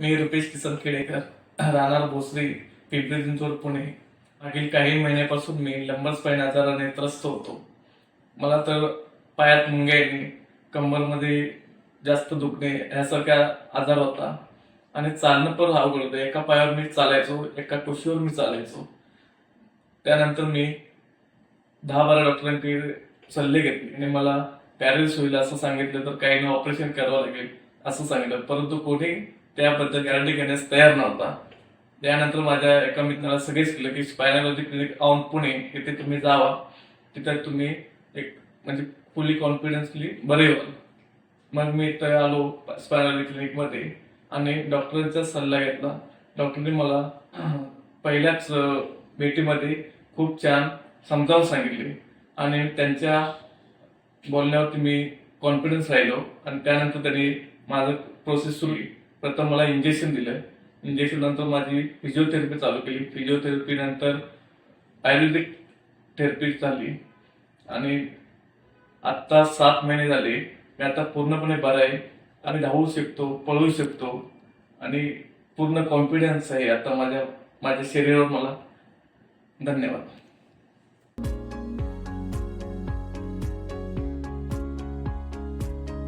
मी रुपेश किसन खेडेकर राहणार भोसरी पिंपरी चिंचवड पुणे. मागील काही महिन्यापासून मी लंबस स्पाईन आजाराने त्रस्त होतो. मला तर पायात मुंग्या येणे कंबरमध्ये जास्त दुखणे ह्यासारखा आजार होता. आणि चालणं पण अवघड होतं. एका पायावर मी चालायचो एका कुशीवर मी चालायचो. त्यानंतर मी दहा बारा डॉक्टरांकडे सल्ले घेतले आणि मला पॅरेलिस होईल असं सांगितलं तर काही ऑपरेशन करावं लागेल असं सांगितलं. परंतु कोणी त्याबद्दल गॅरंटी घेण्यास तयार नव्हता. त्यानंतर माझ्या एका मित्राला सगळेच केलं की स्पायनॉलॉजी क्लिनिक ऑन पुणे इथे तुम्ही जावा. तिथे तुम्ही एक म्हणजे फुली कॉन्फिडन्सली बरे व्हाल. मग मी इथं आलो स्पायनॉलॉजी क्लिनिकमध्ये आणि डॉक्टरांचा सल्ला घेतला. डॉक्टरने मला पहिल्याच भेटीमध्ये खूप छान समजावून सांगितले. आणि त्यांच्या बोलण्यावरती मी कॉन्फिडन्स राहिलो. आणि त्यानंतर त्यांनी माझं प्रोसेस सुरू केली. प्रथम मला इंजेक्शन दिलं. इंजेक्शन नंतर माझी फिजिओथेरपी चालू केली. फिजिओथेरपी नंतर आयुर्वेदिक थेरपी झाली. आणि आत्ता सात महिने झाले. मी आता पूर्णपणे बरा आहे. आणि धावू शकतो पळू शकतो. आणि पूर्ण कॉन्फिडन्स आहे आता माझ्या माझ्या शरीरावर मला. धन्यवाद.